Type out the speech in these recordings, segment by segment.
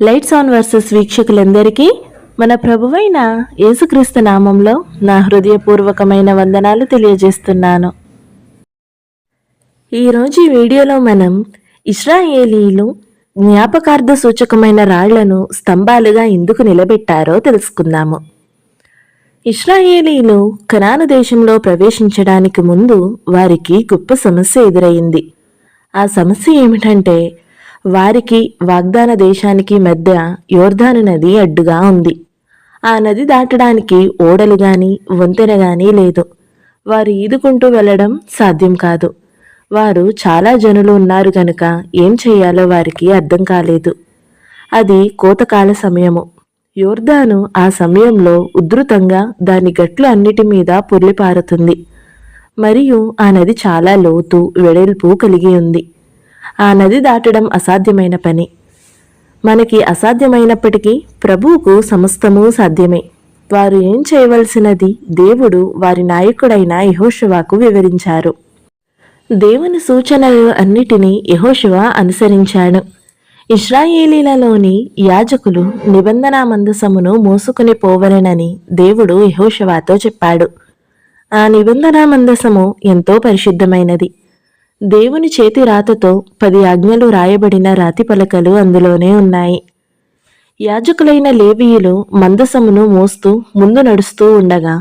Lights on versus వీక్షకులందరికీ మన ప్రభువైన యేసుక్రీస్తు నామంలో నా హృదయపూర్వకమైన వందనాలు తెలియజేస్తున్నాను. ఈరోజు ఈ వీడియోలో మనం ఇస్రాయేలీలు జ్ఞాపకార్థ సూచకమైన రాళ్ళను స్తంభాలుగా ఎందుకు నిలబెట్టారో తెలుసుకుందాము. ఇస్రాయేలీలు కనాను దేశంలో ప్రవేశించడానికి ముందు వారికి గొప్ప సమస్య ఎదురైంది. ఆ సమస్య ఏమిటంటే వారికి వాగ్దాన దేశానికి మధ్య యోర్ధాను నది అడ్డుగా ఉంది. ఆ నది దాటడానికి ఓడలు గాని వంతెన గాని లేదు. వారు ఈదుకుంటూ వెళ్ళడం సాధ్యం కాదు. వారు చాలా జనులు ఉన్నారు గనుక ఏం చేయాలో వారికి అర్థం కాలేదు. అది కోతకాల సమయము. యోర్ధాను ఆ సమయంలో ఉధృతంగా దాని గట్లు అన్నిటి మీద పొర్లిపారుతుంది. మరియు ఆ నది చాలా లోతు వెడల్పు కలిగి ఉంది. ఆ నది దాటడం అసాధ్యమైన పని. మనకి అసాధ్యమైనప్పటికీ ప్రభువుకు సమస్తము సాధ్యమే. వారు ఏం చేయవలసినది దేవుడు వారి నాయకుడైన యహోశివాకు వివరించారు. దేవుని సూచనలు అన్నిటినీ యహోషువ అనుసరించాడు. ఇస్రాయేలీలలోని యాజకులు నిబంధన మందసమును మోసుకుని పోవలెనని దేవుడు యహోశివాతో చెప్పాడు. ఆ నిబంధన మందసము ఎంతో పరిశుద్ధమైనది. దేవుని చేతి రాతతో పది ఆజ్ఞలు రాయబడిన రాతి పలకలు అందులోనే ఉన్నాయి. యాజకులైన లేవీయులు మందసమును మోస్తూ ముందు నడుస్తూ ఉండగా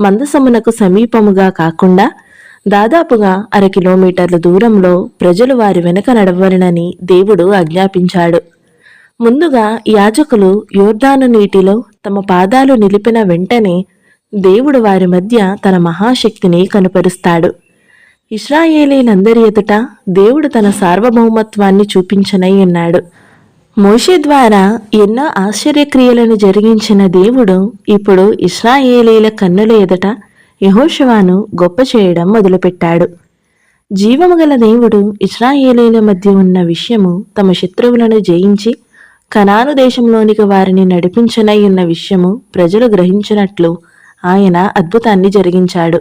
మందసమునకు సమీపముగా కాకుండా దాదాపుగా అర కిలోమీటర్ల దూరంలో ప్రజలు వారి వెనుక నడవలనని దేవుడు ఆజ్ఞాపించాడు. ముందుగా యాజకులు యోర్ధాను నీటిలో తమ పాదాలు నిలిపిన వెంటనే దేవుడు వారి మధ్య తన మహాశక్తిని కనుపరుస్తాడు. ఇస్రాయేలీలందరి ఎదుట దేవుడు తన సార్వభౌమత్వాన్ని చూపించనై ఉన్నాడు. మోషే ద్వారా ఎన్నో ఆశ్చర్యక్రియలను జరిగించిన దేవుడు ఇప్పుడు ఇస్రాయేలీల కన్నుల ఎదుట యహోషవాను గొప్ప చేయడం మొదలుపెట్టాడు. జీవము గల దేవుడు ఇస్రాయేలీల మధ్య ఉన్న విషయము తమ శత్రువులను జయించి కనాను దేశంలోనికి వారిని నడిపించనై ఉన్న విషయము ప్రజలు గ్రహించినట్లు ఆయన అద్భుతాన్ని జరిగించాడు.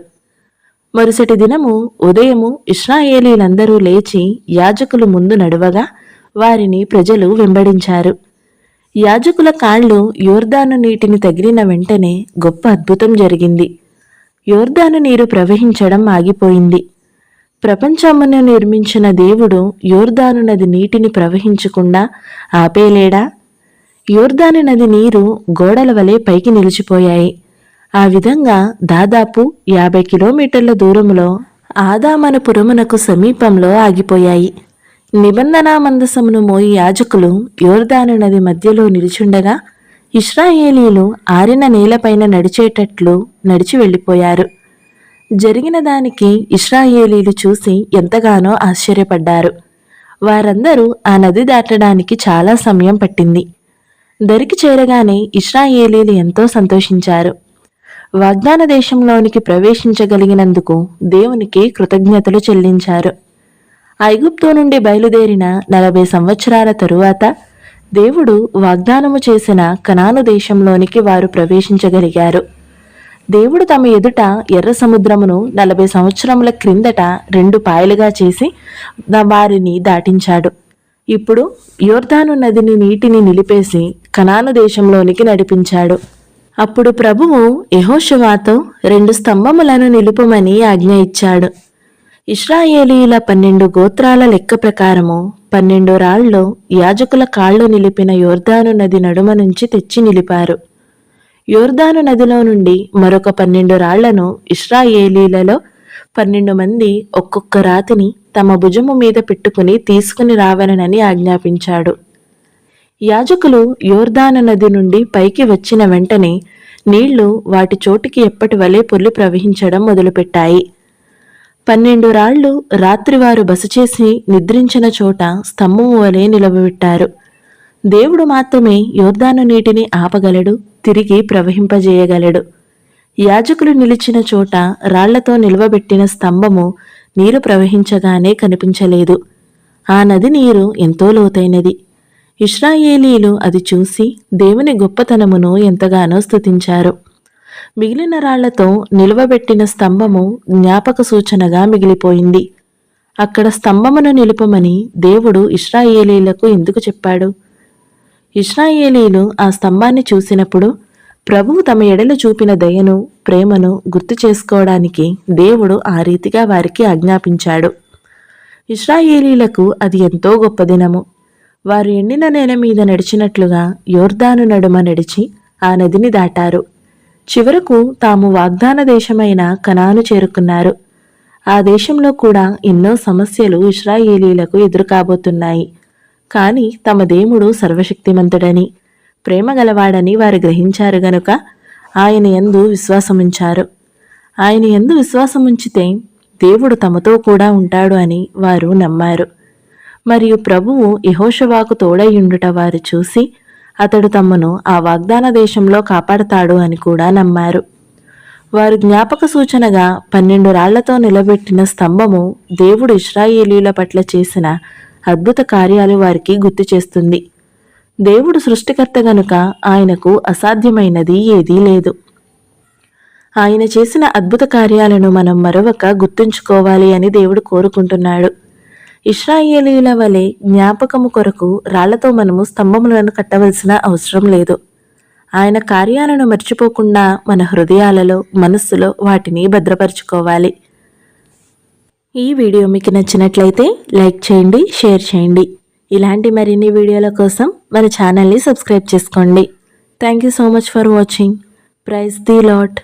మరుసటి దినము ఉదయము ఇస్రాయేలీలందరూ లేచి యాజకులు ముందు నడువగా వారిని ప్రజలు వెంబడించారు. యాజకుల కాళ్ళు యోర్దాను నీటిని తగిలిన వెంటనే గొప్ప అద్భుతం జరిగింది. యోర్దాను నీరు ప్రవహించడం ఆగిపోయింది. ప్రపంచమును నిర్మించిన దేవుడు యోర్దాను నది నీటిని ప్రవహించకుండా ఆపేలేడా? యోర్దాను నది నీరు గోడల వలె పైకి నిలిచిపోయాయి. ఆ విధంగా దాదాపు యాభై కిలోమీటర్ల దూరంలో ఆదామనపురమునకు సమీపంలో ఆగిపోయాయి. నిబంధనా మందసమును మోయి యాజకులు యోర్దాను నది మధ్యలో నిలుచుండగా ఇస్రాయేలీలు ఆరిన నేలపైన నడిచేటట్లు నడిచి వెళ్ళిపోయారు. జరిగిన దానికి ఇస్రాయేలీలు చూసి ఎంతగానో ఆశ్చర్యపడ్డారు. వారందరూ ఆ నది దాటడానికి చాలా సమయం పట్టింది. దరికి చేరగానే ఇస్రాయేలీలు ఎంతో సంతోషించారు. వాగ్దాన దేశంలోనికి ప్రవేశించగలిగినందుకు దేవునికి కృతజ్ఞతలు చెల్లించారు. ఐగుప్తు నుండి బయలుదేరిన నలభై సంవత్సరాల తరువాత దేవుడు వాగ్దానము చేసిన కనాను దేశంలోనికి వారు ప్రవేశించగలిగారు. దేవుడు తమ ఎదుట ఎర్ర సముద్రమును నలభై సంవత్సరముల క్రిందట రెండు పాయలుగా చేసి వారిని దాటించాడు. ఇప్పుడు యోర్ధాను నదిని నీటిని నిలిపేసి కనాను దేశంలోనికి నడిపించాడు. అప్పుడు ప్రభువు యహోషువాతో రెండు స్తంభములను నిలుపమని ఆజ్ఞ ఇచ్చాడు. ఇస్రాయేలీల పన్నెండు గోత్రాల లెక్క ప్రకారము పన్నెండు రాళ్ళు యాజకుల కాళ్ళు నిలిపిన యోర్దాను నది నడుమ నుంచి తెచ్చి నిలిపారు. యోర్దాను నదిలో నుండి మరొక పన్నెండు రాళ్ళను ఇస్రాయేలీలలో పన్నెండు మంది ఒక్కొక్క రాతిని తమ భుజము మీద పెట్టుకుని తీసుకుని రావాలనని ఆజ్ఞాపించాడు. యాజకులు యోర్దాన నది నుండి పైకి వచ్చిన వెంటనే నీళ్ళు వాటి చోటికి ఎప్పటి వలె పొర్లి ప్రవహించడం మొదలుపెట్టాయి. పన్నెండు రాళ్ళు రాత్రివారు బస చేసి నిద్రించిన చోట స్తంభము వలె నిలబెట్టారు. దేవుడు మాత్రమే యోర్దాను నీటిని ఆపగలడు తిరిగి ప్రవహింపజేయగలడు. యాజకులు నిలిచిన చోట రాళ్ళతో నిల్వబెట్టిన స్తంభము నీరు ప్రవహించగానే కనిపించలేదు. ఆ నది నీరు ఎంతో లోతైనది. ఇష్రాయేలీలు అది చూసి దేవుని గొప్పతనమును ఎంతగానో స్తుతించారు. మిగిలిన రాళ్ళతో నిలువబెట్టిన స్తంభము జ్ఞాపక సూచనగా మిగిలిపోయింది. అక్కడ స్తంభమును నిలుపమని దేవుడు ఇష్రాయేలీలకు ఎందుకు చెప్పాడు? ఇష్రాయేలీలు ఆ స్తంభాన్ని చూసినప్పుడు ప్రభువు తమ ఎడలు చూపిన దయను ప్రేమను గుర్తు చేసుకోవడానికి దేవుడు ఆ రీతిగా వారికి ఆజ్ఞాపించాడు. ఇస్రాయేలీలకు అది ఎంతో గొప్ప దినము. వారు ఎండిన నేల మీద నడిచినట్లుగా యోర్దాను నడుమ నడిచి ఆ నదిని దాటారు. చివరకు తాము వాగ్దాన దేశమైన కనాను చేరుకున్నారు. ఆ దేశంలో కూడా ఎన్నో సమస్యలు ఇస్రాయేలీలకు ఎదురుకాబోతున్నాయి. కానీ తమ దేవుడు సర్వశక్తిమంతుడని ప్రేమ గలవాడని వారు గ్రహించారు గనుక ఆయన ఎందు విశ్వాసముంచారు. ఆయన ఎందు విశ్వాసముంచితే దేవుడు తమతో కూడా ఉంటాడు అని వారు నమ్మారు. మరియు ప్రభువు యహోషవాకు తోడయ్యుండుట వారు చూసి అతడు తమను ఆ వాగ్దాన దేశంలో కాపాడతాడు అని కూడా నమ్మారు. వారు జ్ఞాపక సూచనగా పన్నెండు రాళ్ళతో నిలబెట్టిన స్తంభము దేవుడు ఇస్రాయేలీల పట్ల చేసిన అద్భుత కార్యాలు వారికి గుర్తు చేస్తుంది. దేవుడు సృష్టికర్త గనుక ఆయనకు అసాధ్యమైనది ఏదీ లేదు. ఆయన చేసిన అద్భుత కార్యాలను మనం మరొక గుర్తుంచుకోవాలి అని దేవుడు కోరుకుంటున్నాడు. ఇస్రాయేలీల వలె జ్ఞాపకము కొరకు రాళ్ళతో మనము స్తంభములను కట్టవలసిన అవసరం లేదు. ఆయన కార్యాలను మర్చిపోకుండా మన హృదయాలలో మనస్సులో వాటిని భద్రపరచుకోవాలి. ఈ వీడియో మీకు నచ్చినట్లయితే లైక్ చేయండి షేర్ చేయండి. ఇలాంటి మరిన్ని వీడియోల కోసం మన ఛానల్ని సబ్స్క్రైబ్ చేసుకోండి. Thank you so much for watching praise the Lord